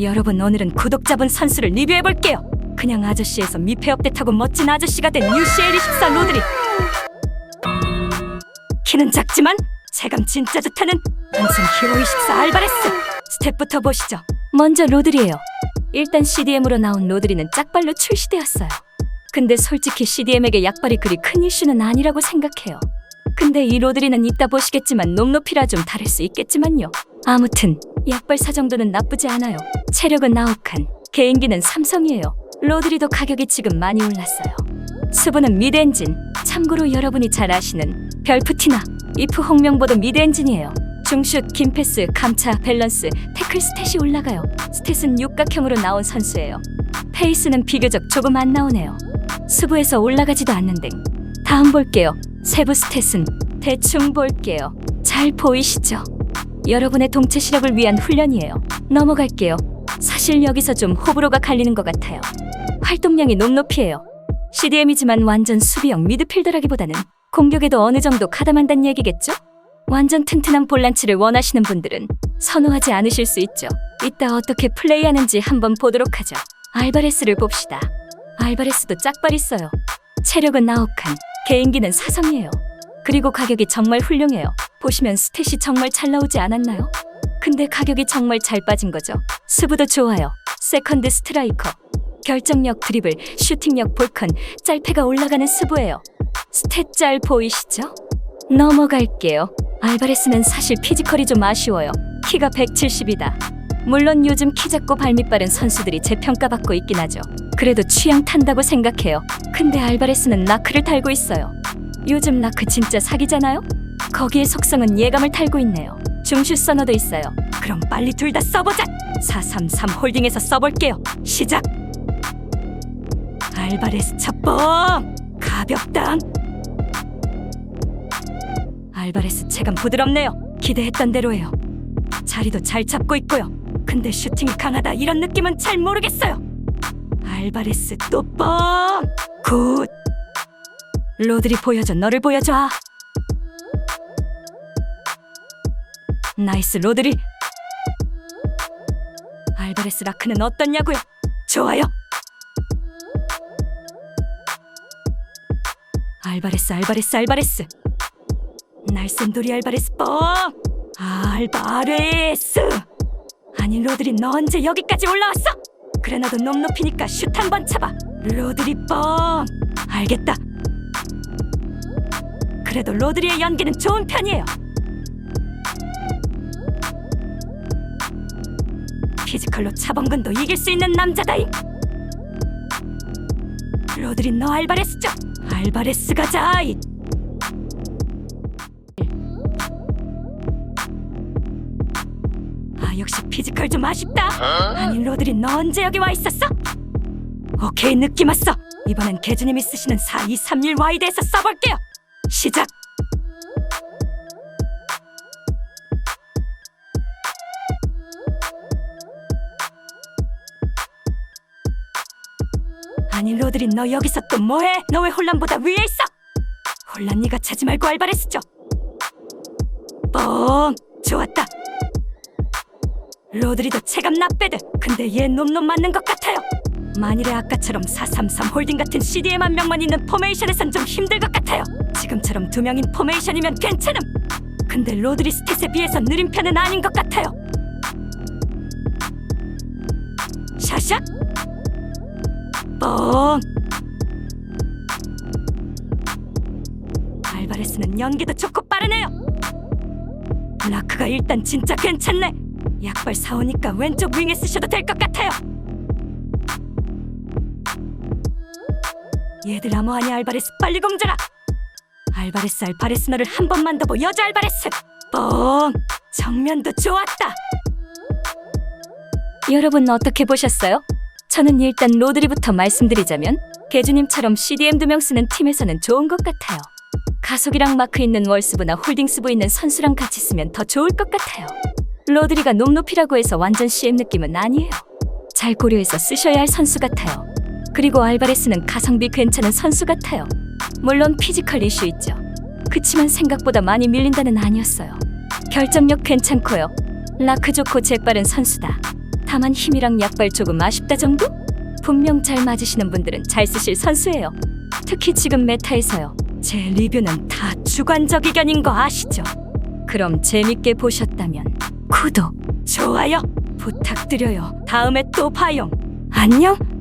여러분 오늘은 구독자분 선수를 리뷰해볼게요. 그냥 아저씨에서 미패 업데이트하고 멋진 아저씨가 된 UCL 24 로드리. 키는 작지만 체감 진짜 좋다는 한승 히로 24 알바레스. 스텝부터 보시죠. 먼저 로드리예요. 일단 CDM으로 나온 로드리는 짝발로 출시되었어요. 근데 솔직히 CDM에게 약발이 그리 큰 이슈는 아니라고 생각해요. 근데 이 로드리는 이따 보시겠지만 놈높이라 좀 다를 수 있겠지만요. 아무튼 약발사 정도는 나쁘지 않아요 체력은 아욱한 개인기는 삼성이에요. 로드리도 가격이 지금 많이 올랐어요. 수분은 미드엔진. 참고로 여러분이 잘 아시는 별푸티나 이프 홍명보도 미드엔진이에요. 중슛, 긴패스, 감차, 밸런스, 태클 스탯이 올라가요. 스탯은 육각형으로 나온 선수예요. 페이스는 비교적 조금 안 나오네요. 수부에서 올라가지도 않는데 다음 볼게요. 세부 스탯은 대충 볼게요. 잘 보이시죠? 여러분의 동체 시력을 위한 훈련이에요. 넘어갈게요 사실 여기서 좀 호불호가 갈리는 것 같아요 활동량이 높높이에요 CDM이지만 완전 수비형 미드필더라기보다는 공격에도 어느 정도 가담한다는 얘기겠죠? 완전 튼튼한 볼란치를 원하시는 분들은 선호하지 않으실 수 있죠. 이따 어떻게 플레이하는지 한번 보도록 하죠. 알바레스를 봅시다. 알바레스도 짝발 있어요. 체력은 아욱한, 개인기는 사성이에요. 그리고 가격이 정말 훌륭해요. 보시면 스탯이 정말 잘 나오지 않았나요? 근데 가격이 정말 잘 빠진 거죠. 수부도 좋아요. 세컨드 스트라이커. 결정력 드리블, 슈팅력 볼컨, 짤패가 올라가는 수부예요. 스탯 짤 보이시죠? 넘어갈게요. 알바레스는 사실 피지컬이 좀 아쉬워요. 키가 170이다. 물론 요즘 키 작고 발밑 빠른 선수들이 재평가받고 있긴 하죠. 그래도 취향 탄다고 생각해요. 근데 알바레스는 나크를 달고 있어요. 요즘 나크 진짜 사기잖아요? 거기에 속성은 예감을 탈고 있네요. 서너도 있어요. 그럼 빨리 둘 다 써보자. 433 홀딩에서 써볼게요. 시작. 알바레스 첫bom 가볍다. 알바레스 체감 부드럽네요. 기대했던 대로예요. 자리도 잘 잡고 있고요. 근데 슈팅이 강하다 이런 느낌은 잘 모르겠어요. 알바레스 또 뻥! 굿! 로드리 보여줘 너를 보여줘 나이스 로드리. 알바레스 라크는 어떻냐고요? 좋아요. 알바레스 알바레스 알바레스. 날쌘돌이 알바레스 뻥 알바레스. 아니 로드리 너 언제 여기까지 올라왔어? 그래 나도 놈 높이니까 슛 한번 차봐. 로드리 뻥 알겠다. 그래도 로드리의 연기는 좋은 편이에요 피지컬로 차범근도 이길 수 있는 남자다잉. 로드리 너 알바레스죠? 알바레스 가자 이. 아 역시 피지컬 좀 아쉽다. 아니 로드리 너 언제 여기 와 있었어? 오케이 느낌 왔어. 이번엔 개주님이 쓰시는 4231 와이드에서 써볼게요. 시작 아니 로드리 너 여기서 또 뭐해? 너 왜 혼란보다 위에 있어? 혼란 네가 차지 말고 알바레스죠. 뻥! 좋았다. 로드리도 체감 나빼드 근데 얘 놈놈 맞는 것 같아요. 만일에 아까처럼 433 홀딩 같은 CDM 한 명만 있는 포메이션에선 좀 힘들 것 같아요. 지금처럼 두 명인 포메이션이면 괜찮음. 근데 로드리 스탯에 비해서 느린 편은 아닌 것 같아요. 샤샥 뻥 알바레스는 연기도 좋고 빠르네요. 라크가 일단 진짜 괜찮네. 약발 사오니까 왼쪽 윙에 쓰셔도 될 것 같아요. 얘들아 뭐하니 알바레스 빨리 공주라. 알바레스 알바레스 너를 한 번만 더 보여줘 알바레스. 뻥! 정면도 좋았다. 여러분 어떻게 보셨어요? 저는 일단 로드리부터 말씀드리자면 개주님처럼 CDM 두 명 쓰는 팀에서는 좋은 것 같아요. 가속이랑 마크 있는 월스부나 홀딩스부 있는 선수랑 같이 쓰면 더 좋을 것 같아요. 로드리가 높높이라고 해서 완전 CM 느낌은 아니에요. 잘 고려해서 쓰셔야 할 선수 같아요. 그리고 알바레스는 가성비 괜찮은 선수 같아요. 물론 피지컬 이슈 있죠. 그치만 생각보다 많이 밀린다는 아니었어요. 결정력 괜찮고요. 라크 좋고 재빠른 선수다. 다만 힘이랑 약발 조금 아쉽다 정도? 분명 잘 맞으시는 분들은 잘 쓰실 선수예요. 특히 지금 메타에서요. 제 리뷰는 다 주관적 의견인 거 아시죠? 그럼 재밌게 보셨다면 구독, 좋아요 부탁드려요. 다음에 또 봐요. 안녕.